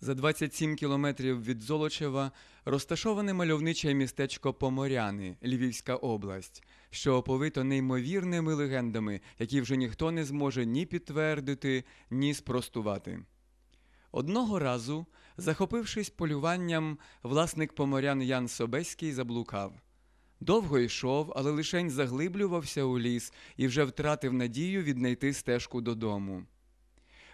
За 27 кілометрів від Золочева розташоване мальовниче містечко Поморяни, Львівська область, що оповито неймовірними легендами, які вже ніхто не зможе ні підтвердити, ні спростувати. Одного разу, захопившись полюванням, власник поморян Ян Собеський заблукав. Довго йшов, але лишень заглиблювався у ліс і вже втратив надію віднайти стежку додому.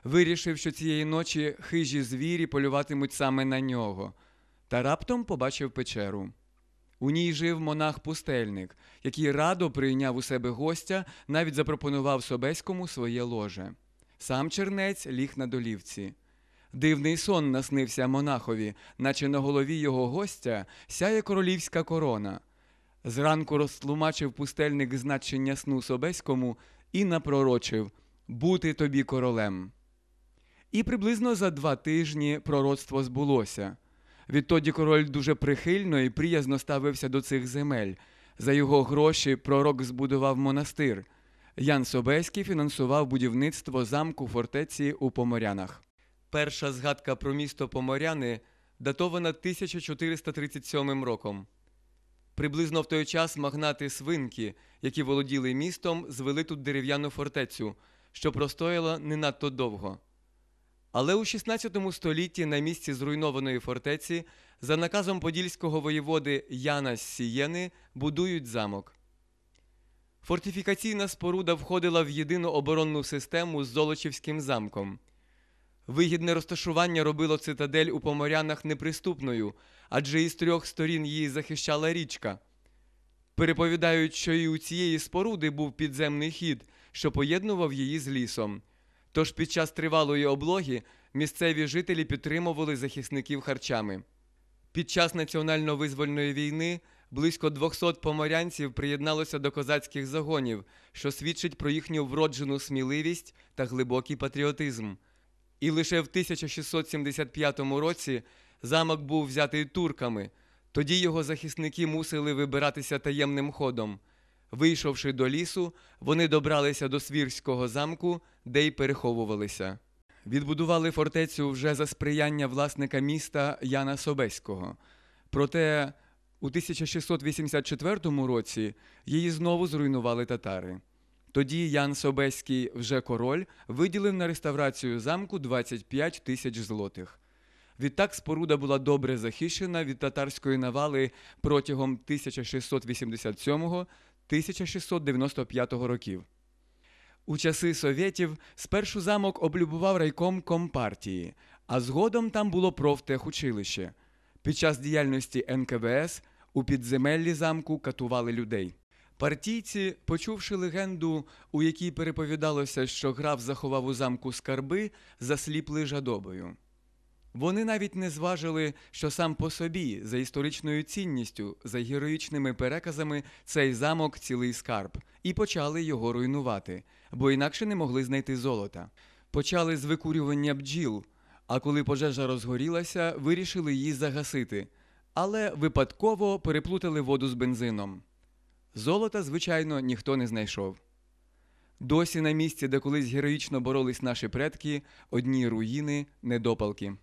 Вирішив, що цієї ночі хижі звірі полюватимуть саме на нього, та раптом побачив печеру. У ній жив монах-пустельник, який радо прийняв у себе гостя, навіть запропонував Собеському своє ложе. Сам чернець ліг на долівці. Дивний сон наснився монахові, наче на голові його гостя сяє королівська корона. Зранку розтлумачив пустельник значення сну Собеському і напророчив бути тобі королем. І приблизно за два тижні пророцтво збулося. Відтоді король дуже прихильно і приязно ставився до цих земель. За його гроші пророк збудував монастир. Ян Собеський фінансував будівництво замку фортеці у Поморянах. Перша згадка про місто Поморяни датована 1437 роком. Приблизно в той час магнати свинки, які володіли містом, звели тут дерев'яну фортецю, що простояла не надто довго. Але у 16 столітті на місці зруйнованої фортеці за наказом подільського воєводи Яна Сієни будують замок. Фортифікаційна споруда входила в єдину оборонну систему з Золочівським замком. Вигідне розташування робило цитадель у Поморянах неприступною, адже із трьох сторін її захищала річка. Переповідають, що і у цієї споруди був підземний хід, що поєднував її з лісом. Тож під час тривалої облоги місцеві жителі підтримували захисників харчами. Під час національно-визвольної війни близько 200 поморянців приєдналося до козацьких загонів, що свідчить про їхню вроджену сміливість та глибокий патріотизм. І лише в 1675 році замок був взятий турками. Тоді його захисники мусили вибиратися таємним ходом. Вийшовши до лісу, вони добралися до Свірського замку, де й переховувалися. Відбудували фортецю вже за сприяння власника міста Яна Собеського. Проте у 1684 році її знову зруйнували татари. Тоді Ян Собеський, вже король, виділив на реставрацію замку 25 тисяч злотих. Відтак споруда була добре захищена від татарської навали протягом 1687-1695 років. У часи совєтів спершу замок облюбував райком компартії, а згодом там було профтехучилище. Під час діяльності НКВС у підземеллі замку катували людей. Партійці, почувши легенду, у якій переповідалося, що граф заховав у замку скарби, засліпли жадобою. Вони навіть не зважили, що сам по собі, за історичною цінністю, за героїчними переказами, цей замок цілий скарб, і почали його руйнувати, бо інакше не могли знайти золота. Почали з викурювання бджіл, а коли пожежа розгорілася, вирішили її загасити, але випадково переплутали воду з бензином. Золота, звичайно, ніхто не знайшов. Досі на місці, де колись героїчно боролись наші предки, одні руїни, недопалки.